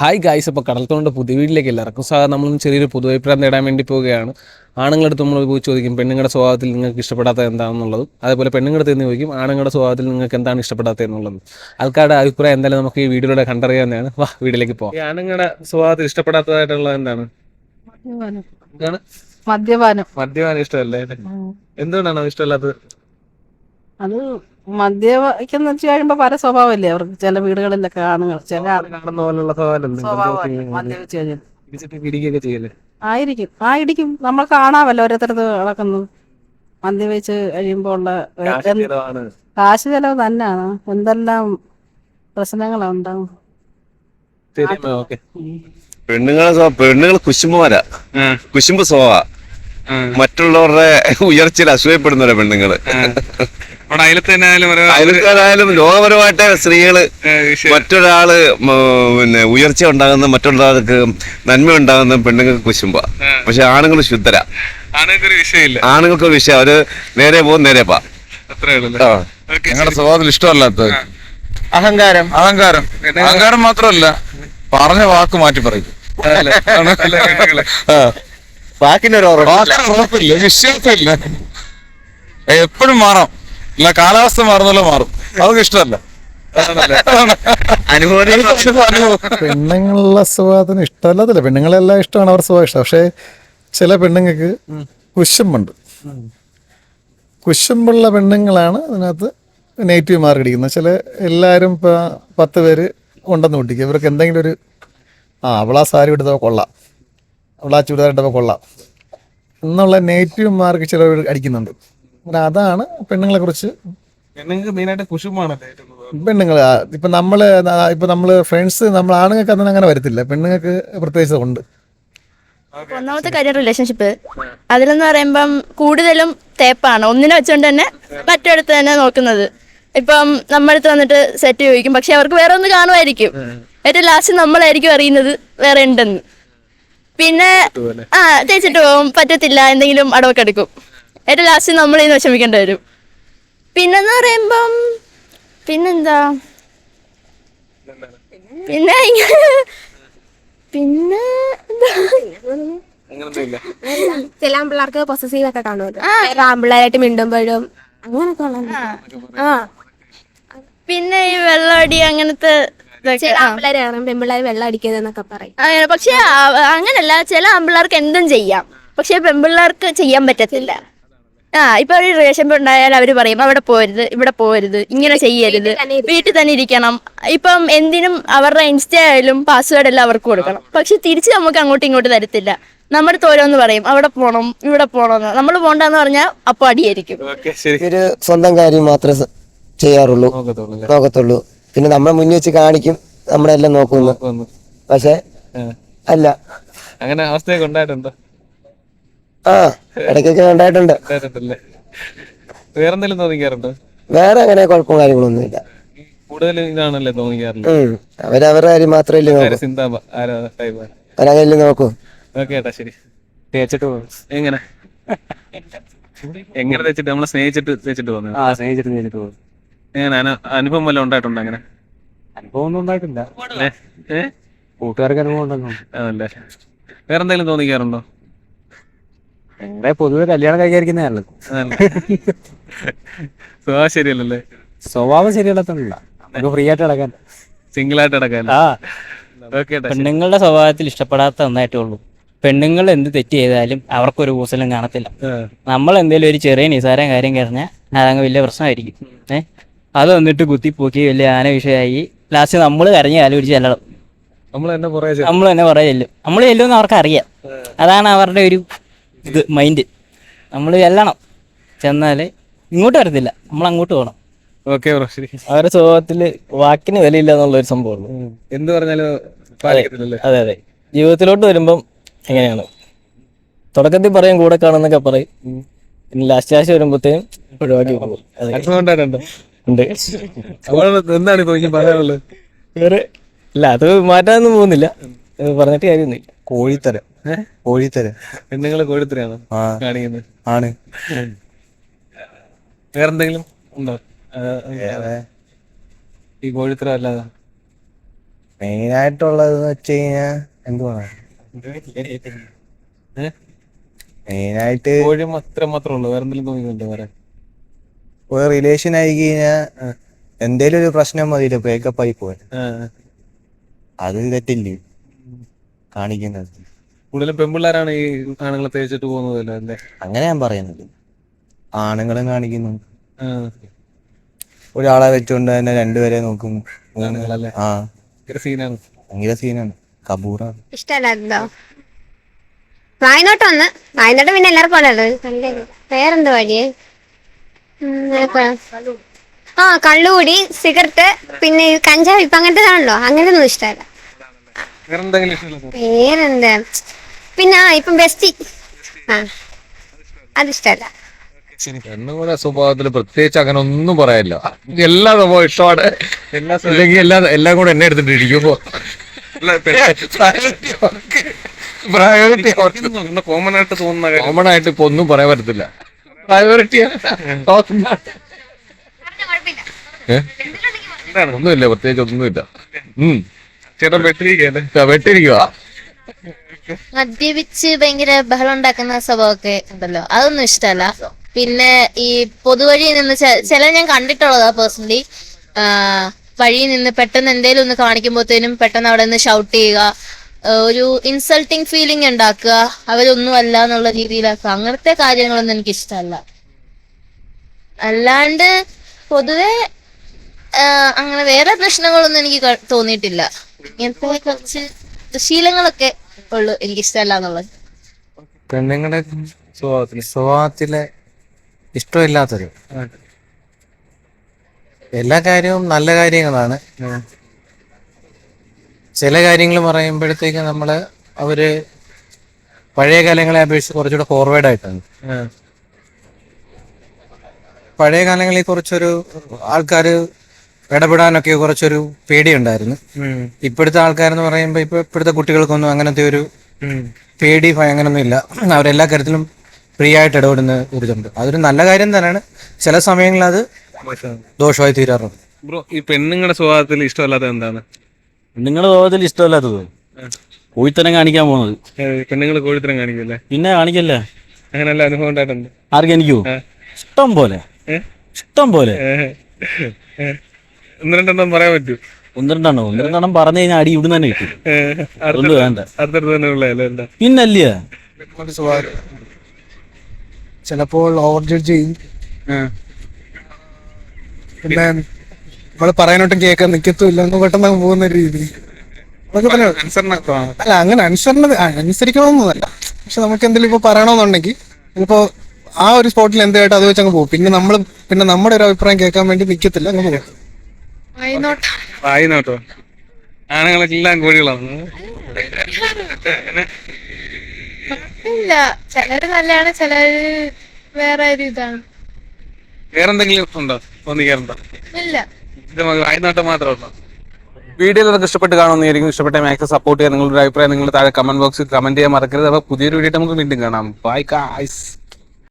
Hi guys അപ്പോൾ കടൽത്തോണ്ട് പുതിയ വീട്ടിലേക്ക് എല്ലാവർക്കും സ്വാഗതം. നമ്മൾ ചെറിയൊരു പൊതുവഭിപ്രായം നേടാൻ വേണ്ടി പോവുകയാണ്. ആണുങ്ങളടുത്ത് നമ്മൾ പോയി ചോദിക്കും പെണ്ണുങ്ങളുടെ സ്വഭാവത്തിൽ നിങ്ങൾക്ക് ഇഷ്ടപ്പെടാത്ത എന്താണെന്നുള്ളതും? അതേപോലെ പെണ്ണുങ്ങളുടെ നിന്ന് ചോദിക്കും ആണുങ്ങളുടെ സ്വഭാവത്തിൽ നിങ്ങൾക്ക് എന്താണ് ഇഷ്ടപ്പെടാത്തത് എന്നുള്ളതും? ആൾക്കാരുടെ അഭിപ്രായം എന്തായാലും നമുക്ക് ഈ വീഡിയോയിലൂടെ കണ്ടറിയാവുന്നതാണ്. വാ വീട്ടിലേക്ക് പോകാം ആണുങ്ങളുടെ സ്വഭാവത്തിൽ ഇഷ്ടപ്പെടാത്തതായിട്ടുള്ളത് എന്താണ്? മദ്യപാനം. എന്താണ്? മദ്യപാനം. ഇഷ്ടമല്ലേ? എന്തുകൊണ്ടാണ് ഇഷ്ടമല്ലാത്തത്? അത് മദ്യപിക്കുന്ന വെച്ച് കഴിയുമ്പോ പല സ്വഭാവമല്ലേ? അവർക്ക് ചില വീടുകളിലൊക്കെ ആണുങ്ങൾ ചില ആയിരിക്കും കാണുന്ന പോലുള്ള സ്വഭാവമല്ലേ? മദ്യപിച്ച് കഴിഞ്ഞാൽ. ഇടിച്ചിട്ട് പിടിക്കുകയൊക്കെ ചെയ്യല്ലേ? ആയിരിക്കും. ആ ഇടിക്കും. നമ്മൾ കാണാമല്ലോ ഓരോരുത്തരത്ത് നടക്കുന്നത്. മദ്യപിച്ച് കഴിയുമ്പോൾ ഉള്ള കാശ് ചെലവ് തന്നെയാണ് എന്തെല്ലാം പ്രശ്നങ്ങളാ ഉണ്ടാവും. ശരി ഓക്കെ. പെണ്ണുങ്ങളെ സ്വഭാവം പെണ്ണുങ്ങൾ കുശുമ്പമാരാ. കുശുമ്പ് സ്വഭാവ. മറ്റുള്ളവരുടെ ഉയർച്ചയിൽ അസൂയപ്പെടുന്നവരാ പെണ്ണുങ്ങൾ. അയൽക്കാരായാലും ലോകപരമായിട്ട് സ്ത്രീകൾ മറ്റൊരാൾ പിന്നെ ഉയർച്ച ഉണ്ടാകുന്ന മറ്റുള്ളവർക്ക് നന്മ ഉണ്ടാകുന്ന പെണ്ണുങ്ങൾക്ക് കുശുമ്പ. പക്ഷെ ആണുങ്ങൾ ശുദ്ധരാ. ആണുങ്ങൾക്ക് വിഷയം. അവർ നേരെ പോകും നേരെ പാ. ഞങ്ങളുടെ സ്വഭാവത്തിൽ ഇഷ്ടമല്ലാത്ത അഹങ്കാരം. അഹങ്കാരം. അഹങ്കാരം മാത്രമല്ല പറഞ്ഞ വാക്ക് മാറ്റി പറയും. വാക്കിന്റെ ബാക്കിന്റെ ഒരു ഓർമ്മ വാക്കിന് ഉറപ്പില്ല വിശ്വാസമില്ല. എപ്പോഴും മാറാം അല്ല കാലാവസ്ഥ മാറുന്നല്ലോ മാറും. അതൊക്കെ ഇഷ്ടമല്ല. പെണ്ണുങ്ങളുള്ള പെണ്ണുങ്ങളുടെ സ്വഭാവത്തിന് ഇഷ്ടമല്ലാത്തല്ല. പെണ്ണുങ്ങളെല്ലാം ഇഷ്ടമാണ് അവർ സുഖം ഇഷ്ടം. പക്ഷേ ചില പെണ്ണുങ്ങൾക്ക് കുശുമ്പുണ്ട്. കുശുമ്പുള്ള പെണ്ണുങ്ങളാണ് അതിനകത്ത് നെഗറ്റീവ് മാർക്ക് അടിക്കുന്നത്. ചില എല്ലാവരും ഇപ്പം പത്ത് പേര് ഉണ്ടെന്ന് കൂട്ടിക്കുക ഇവർക്ക് എന്തെങ്കിലും ഒരു ആ അവളാ സാരി എടുത്തപ്പോൾ കൊള്ളാം. അവളാ ചുരിദാർ ഇട്ടപ്പോൾ കൊള്ളാം. എന്നുള്ള നെഗറ്റീവ് മാർക്ക് ചിലർ അടിക്കുന്നുണ്ട്. അങ്ങനെ അതാണ് പെണ്ണുങ്ങളെ കുറിച്ച്. പെണ്ണുങ്ങൾക്ക് മെയിനായിട്ട്. പെണ്ണുങ്ങൾ ഇപ്പൊ നമ്മൾ ഇപ്പൊ നമ്മൾ ഫ്രണ്ട്സ് നമ്മൾ ആണുങ്ങൾക്ക് അതൊന്നും അങ്ങനെ വരത്തില്ല. പെണ്ണുങ്ങൾക്ക് പ്രത്യേകിച്ച് ഉണ്ട്. ഒന്നാമത്തെ കാര്യം റിലേഷൻഷിപ്പ് അതിലെന്ന് പറയുമ്പം കൂടുതലും തേപ്പാണ്. ഒന്നിനെ വെച്ചോണ്ട് തന്നെ മറ്റടുത്ത് തന്നെ നോക്കുന്നത്. ഇപ്പം നമ്മളടുത്ത് വന്നിട്ട് സെറ്റ് ചോദിക്കും. പക്ഷെ അവർക്ക് വേറെ ഒന്ന് കാണുമായിരിക്കും. ഏറ്റവും ലാസ്റ്റ് നമ്മളായിരിക്കും അറിയുന്നത് വേറെ ഉണ്ടെന്ന്. പിന്നെ ആ തേച്ചിട്ട് പോകും പറ്റത്തില്ല. എന്തെങ്കിലും അടവൊക്കെ എടുക്കും. ഏറ്റവും ലാസ്റ്റ് നമ്മൾ ഇന്ന് വിഷമിക്കേണ്ടി വരും. പിന്നെന്ന് പറയുമ്പം പിന്നെന്താ? പിന്നെ പിന്നെ ചില ആമ്പിള്ളേർക്ക് പൊസസീവ് ഒക്കെ കാണുമല്ലോ. ആമ്പിള്ളേരായിട്ട് മിണ്ടുമ്പോഴും അങ്ങനൊക്കെ ആ. പിന്നെ ഈ വെള്ളമടി അങ്ങനത്തെ ചില പെമ്പിള്ളേർ വെള്ളം അടിക്കുന്നതെന്നൊക്കെ പറയും. അങ്ങനെ പക്ഷെ അങ്ങനല്ല ചില ആമ്പിള്ളേർക്ക് എന്തും ചെയ്യാം. പക്ഷെ പെമ്പിള്ളേർക്ക് ചെയ്യാൻ പറ്റത്തില്ല. ആ ഇപ്പൊ ഒരു റിലേഷൻ ഉണ്ടായാൽ അവർ പറയും അവിടെ പോരുത് ഇവിടെ പോരുത് ഇങ്ങനെ ചെയ്യരുത് വീട്ടിൽ തന്നെ ഇരിക്കണം. ഇപ്പം എന്തിനും അവരുടെ ഇൻസ്റ്റ ആയാലും പാസ്വേഡ് എല്ലാം അവർക്ക് കൊടുക്കണം. പക്ഷെ തിരിച്ച് നമുക്ക് അങ്ങോട്ടും ഇങ്ങോട്ട് തരത്തില്ല. നമ്മുടെ തോരോന്ന് പറയും അവിടെ പോണം ഇവിടെ പോണം. നമ്മൾ പോണ്ടെന്ന് പറഞ്ഞാൽ അപ്പൊ അടിയായിരിക്കും. ഓക്കെ ശരി. ഒരു സ്വന്തം കാര്യം മാത്രമേ ചെയ്യാറുള്ളൂ. നോക്കത്തുള്ളൂ? പിന്നെ നമ്മളെ മുന്നിൽ വെച്ച് കാണിക്കും നമ്മളെല്ലാം നോക്കുന്നു. പക്ഷെ അല്ല. അങ്ങനെ അവസ്ഥയൊക്കെ ഉണ്ടായിട്ടുണ്ടോ? ആ ഇടയ്ക്കൊക്കെ ഉണ്ടായിട്ടുണ്ട്. ഉണ്ടായിട്ടുണ്ടല്ലേ? തോന്നിക്കാറുണ്ടോ? വേറെ അങ്ങനെ കുഴപ്പവും കാര്യങ്ങളൊന്നുമില്ല കൂടുതൽ ഇതാണല്ലേ തോന്നിക്കാറുള്ളത്? ഉം അവരവരുടെ കാര്യം മാത്രമല്ലേ ആര് നോക്കൂ. സിന്താബ? ആരാ ടൈപ്പ് അവരകല്ലേ നോക്കൂ. ഓക്കെ ഏട്ടാ ശരി. തേച്ചിട്ട് പോകും എങ്ങനെ? എങ്ങനെ തേച്ചിട്ട്? നമ്മളെ സ്നേഹിച്ചിട്ട് തേച്ചിട്ട് പോകുന്നത് ആ സ്നേഹിച്ചിട്ട് നേരിട്ട് പോകും എങ്ങനെ? അനു- അനുഭവം വല്ലതും ഉണ്ടായിട്ടുണ്ടോ അങ്ങനെ? അനുഭവം ഒന്നും ഉണ്ടായിട്ടില്ല. ഏ? ഏ? കൂട്ടുകാർക്ക് അനുഭവം ഉണ്ടല്ലോ അതല്ലേ. വേറെന്തെങ്കിലും തോന്നിക്കാറുണ്ടോ? ഞങ്ങളെ പൊതുവെ കല്യാണം കഴിക്കാതിരിക്കുന്ന നല്ലത് സ്വഭാവം ശരിയല്ലല്ലേ? സ്വഭാവം ശരിയല്ലാത്തല്ല നമുക്ക് ഫ്രീ ആയിട്ട് നടക്കാൻ. സിംഗിൾ ആയിട്ട് അടക്കാൻ ആ. പെണ്ണുങ്ങളുടെ സ്വഭാവത്തിൽ ഇഷ്ടപ്പെടാത്ത ഒന്നായിട്ടേ ഉള്ളൂ. പെണ്ണുങ്ങൾ എന്ത് തെറ്റ് ചെയ്താലും അവർക്കൊരു കൂസലും കാണത്തില്ല. നമ്മൾ എന്തെങ്കിലും ഒരു ചെറിയ നിസാരം കാര്യം കഴിഞ്ഞാൽ അതങ്ങ് വലിയ പ്രശ്നമായിരിക്കും. ഏഹ് അത് വന്നിട്ട് കുത്തിപ്പോക്കി വലിയ ആന വിഷയമായി. ലാസ്റ്റ് നമ്മൾ കരഞ്ഞ് കാലം പിടിച്ച് ചെല്ലണം. നമ്മൾ തന്നെ പുറകെ ചെല്ലും. നമ്മൾ തന്നെ കുറേ ചെല്ലും. നമ്മൾ ചെല്ലുമെന്ന് അവർക്ക് അറിയാം. അതാണ് അവരുടെ ഒരു ഇത് മൈൻഡ് നമ്മൾ ചെല്ലണം. ചെന്നാൽ ഇങ്ങോട്ട് വരത്തില്ല. നമ്മൾ അങ്ങോട്ട് പോകണം ഓക്കെ ബ്രോ ശരി. അവരുടെ സ്വഭാവത്തിൽ വാക്കിന് വിലയില്ല എന്നുള്ള ഒരു സംഭവമുള്ളൂ എന്ത് പറഞ്ഞാലും പാലിക്കത്തില്ലല്ലേ? അതെ അതെ ജീവിതത്തിലോട്ട് വരുമ്പം എങ്ങനെയാണ്? തുടക്കത്തിൽ പറയും കൂടെ കാണുന്നൊക്കെ പറയും. പിന്നെ ലാസ്റ്റ് ലാസ്റ്റ് വരുമ്പോഴത്തേക്കും ഒഴിവാക്കി പോകും. അതെ. അനുഭവം ഉണ്ട്. അപ്പോൾ എന്താണ് ഇപ്പൊ എനിക്ക് പറയാനുള്ളത്? വേറെ ഇല്ല അത് മാറ്റാനൊന്നും പോകുന്നില്ല. പറഞ്ഞിട്ട് കാര്യമൊന്നുമില്ല. കോഴിത്തരം. കോഴിത്തരം. പെണ്ണുങ്ങൾ കോഴിത്തരാണ് കാണിക്കുന്നത്? ആണ്. വേറെന്തെങ്കിലും ഉണ്ടോ? ഈ കോഴിത്തര അല്ലാതെ. മെയിനായിട്ടുള്ളതെന്ന് വെച്ച് കഴിഞ്ഞാ എന്തുവാ മെയിനായിട്ട് കോഴി മാത്രം മാത്രമേ ഉള്ളൂ. വേറെന്തെങ്കിലും തോന്നിയിട്ടുണ്ടോ വേറെ? ഒരു റിലേഷൻ ആയി കഴിഞ്ഞാ എന്തേലും ഒരു പ്രശ്നം മതിയില്ല ബ്രേക്കപ്പ് ആയി ആ. അത് തെറ്റില്ലേ? കാണിക്കുന്നത്. കൂടുതലും പെൺപിള്ളേരാണ് ഈ ആണുങ്ങളെ തേച്ചിട്ട് പോകുന്നതല്ലോ? അല്ലേ? അങ്ങനെ ഞാൻ പറയുന്നത്. ആണുങ്ങളും കാണിക്കുന്നു. ആ. ഒരാളെ വെച്ചുകൊണ്ട് തന്നെ രണ്ടുപേരെ നോക്കും. ആണുങ്ങളല്ലേ? ആ. ഭയങ്കര സീനാണ്. ഭയങ്കര സീനാണ്. കബൂറാണ് ഇഷ്ടമല്ലായിരുന്നോ വായനോട്ടം ഒന്ന് വായനോട്ടം പിന്നെ എല്ലാവർക്കും ഉള്ളല്ലോ വേറെന്ത് വഴിയേ? ഉം, ആ കള്ളുകൂടി സിഗരറ്റ് പിന്നെ ഈ കഞ്ചാവ് ഇപ്പൊ അങ്ങനത്തെ ആണല്ലോ അങ്ങനത്തെ ഒന്നും ഇഷ്ടമല്ല. വേറെ എന്തെങ്കിലും ഇഷ്ടമില്ല വേറെന്താ പിന്നെ ആ ഇപ്പം ബെസ്റ്റി. ആ അതിഷ്ടല്ല. പെണ്ണുങ്ങളുടെ സ്വഭാവത്തിൽ പ്രത്യേകിച്ച് അങ്ങനെ ഒന്നും പറയാനില്ല. എല്ലാ സ്വഭാവം ഇഷ്ടമാണ്. എല്ലാ അല്ലെങ്കിൽ എല്ലാ എല്ലാം കൂടെ എന്നെ എടുത്തിട്ട് ഇരിക്കുമ്പോ. പ്രയോറിറ്റി കോമൺ ആയിട്ട് തോന്നുന്ന കാര്യം. കോമൺ ആയിട്ട് ഇപ്പൊ ഒന്നും പറയാൻ പറ്റത്തില്ല. പ്രയോറിറ്റി ഒന്നുമില്ല പ്രത്യേകിച്ച് ഒന്നുമില്ല. ഉം. ചേട്ടൻ വെട്ടിരിക്കുക വെട്ടിരിക്കുവാ. മദ്യപിച്ച് ഭയങ്കര ബഹളം ഉണ്ടാക്കുന്ന സ്വഭാവമൊക്കെ ഉണ്ടല്ലോ. അതൊന്നും ഇഷ്ടമല്ല. പിന്നെ ഈ പൊതുവഴി നിന്ന് ചില ഞാൻ കണ്ടിട്ടുള്ളതാ പേഴ്സണലി വഴിയിൽ നിന്ന് പെട്ടെന്ന് എന്തേലും ഒന്ന് കാണിക്കുമ്പോഴത്തേനും പെട്ടെന്ന് അവിടെ നിന്ന് ഷൗട്ട് ചെയ്യുക. ഒരു ഇൻസൾട്ടിങ് ഫീലിംഗ് ഉണ്ടാക്കുക. അവരൊന്നും അല്ല എന്നുള്ള രീതിയിലാക്കുക. അങ്ങനത്തെ കാര്യങ്ങളൊന്നും എനിക്ക് ഇഷ്ടമല്ല. അല്ലാണ്ട് പൊതുവെ അങ്ങനെ വേറെ പ്രശ്നങ്ങളൊന്നും എനിക്ക് തോന്നിയിട്ടില്ല. ഇങ്ങനത്തെ കുറച്ച് ശീലങ്ങളൊക്കെ ഉള്ളു. എനിക്ക് ഇഷ്ടമല്ല എന്നുള്ളത് പെണ്ണുങ്ങളുടെ സ്വഭാവത്തിൽ സ്വഭാവത്തിലെ ഇഷ്ടമില്ലാത്തത് എല്ലാ കാര്യവും നല്ല കാര്യങ്ങളാണ്. ചില കാര്യങ്ങൾ പറയുമ്പോഴത്തേക്ക് നമ്മൾ അവർ പഴയ കാലങ്ങളെ അപേക്ഷിച്ച് കുറച്ചുകൂടെ ഫോർവേഡ് ആയിട്ടാണ്. പഴയ കാലങ്ങളിൽ കുറച്ചൊരു ആൾക്കാർ ഇടപെടാനൊക്കെ കുറച്ചൊരു പേടിയുണ്ടായിരുന്നു. ഇപ്പോഴത്തെ ആൾക്കാരെന്ന് പറയുമ്പോൾ ഇപ്പൊ ഇപ്പോഴത്തെ കുട്ടികൾക്കൊന്നും അങ്ങനത്തെ ഒരു പേടി ഭയം അങ്ങനൊന്നും ഇല്ല അവരെല്ലാ കാര്യത്തിലും ഫ്രീ ആയിട്ട് ഇടപെടുന്ന ഒരിതുണ്ട് അതൊരു നല്ല കാര്യം തന്നെയാണ്. ചില സമയങ്ങളിൽ അത് ദോഷമായി തീരാറുണ്ട്. ബ്രോ ഈ പെണ്ണുങ്ങളുടെ സ്വഭാവത്തിൽ ഇഷ്ടമല്ലാത്ത എന്താണ്? പെണ്ണുങ്ങളുടെ സ്വഭാവത്തിൽ ഇഷ്ടമല്ലാത്തത്? കോഴിത്തരം കാണിക്കാൻ പോകുന്നത് പെണ്ണുങ്ങൾ കോഴിത്തരം കാണിക്കല്ലേ? പിന്നെ കാണിക്കല്ലേ? അങ്ങനെയല്ല അനുഭവം ഉണ്ടായിട്ടുണ്ട്? ആർക്കും ഇഷ്ടം പോലെ. ഇഷ്ടം പോലെ. ഒന്ന് രണ്ടെണ്ണം പറയാൻ പറ്റൂ. ഒന്ന് രണ്ടെണ്ണം ഒന്ന് രണ്ടെണ്ണം പറഞ്ഞു കഴിഞ്ഞാൽ അടി ഇവിടുന്ന് തന്നെ കിട്ടും. വേണ്ട. അടുത്തടുത്ത് തന്നെ പിന്നല്ലേ? ചിലപ്പോൾ ഓവർ ജഡ്ജ് ചെയ്യും. പിന്നെ നമ്മൾ പറയാനോട്ടും കേൾക്കാൻ നിൽക്കത്തുമില്ല അങ്ങ് പെട്ടെന്ന് പോകുന്ന ഒരു രീതി അല്ല അങ്ങനെ അനുസരണ അനുസരിക്കണമെന്നല്ല പക്ഷെ നമുക്ക് എന്തെങ്കിലും ഇപ്പൊ പറയണമെന്നുണ്ടെങ്കിൽ ഇപ്പോ ആ ഒരു സ്പോട്ടിൽ എന്തായിട്ട് അത് വെച്ച് അങ്ങ് പോകും. പിന്നെ നമ്മൾ പിന്നെ നമ്മുടെ ഒരു അഭിപ്രായം കേൾക്കാൻ വേണ്ടി നിൽക്കത്തില്ല അങ്ങ് പോകും. വായി നോട്ടോ ആണുങ്ങളെല്ലാം കോഴികളാണ്. ഇല്ല ചിലര് നല്ലതാണ് ചിലര് വേറെ ഒരു ഇതാണ്. വേറെന്തെങ്കിലും ഉണ്ടോ? തോന്നിക്കാറുണ്ടോ? ഇല്ല. ഇത് വായി നോട്ടം മാത്രമേ ഉള്ളൂ. വീഡിയോ നിങ്ങൾക്ക് ഇഷ്ടപ്പെട്ട് കാണുന്നതായിരിക്കും ഇഷ്ടപ്പെട്ട മാക്സ് സപ്പോർട്ട് ചെയ്യാൻ നിങ്ങളുടെ അഭിപ്രായം നിങ്ങൾ താഴെ കമന്റ് ബോക്സിൽ കമന്റ് ചെയ്യാൻ മറക്കരുത്. അപ്പോൾ പുതിയൊരു വീഡിയോ നമുക്ക് വീണ്ടും കാണാം. Bye guys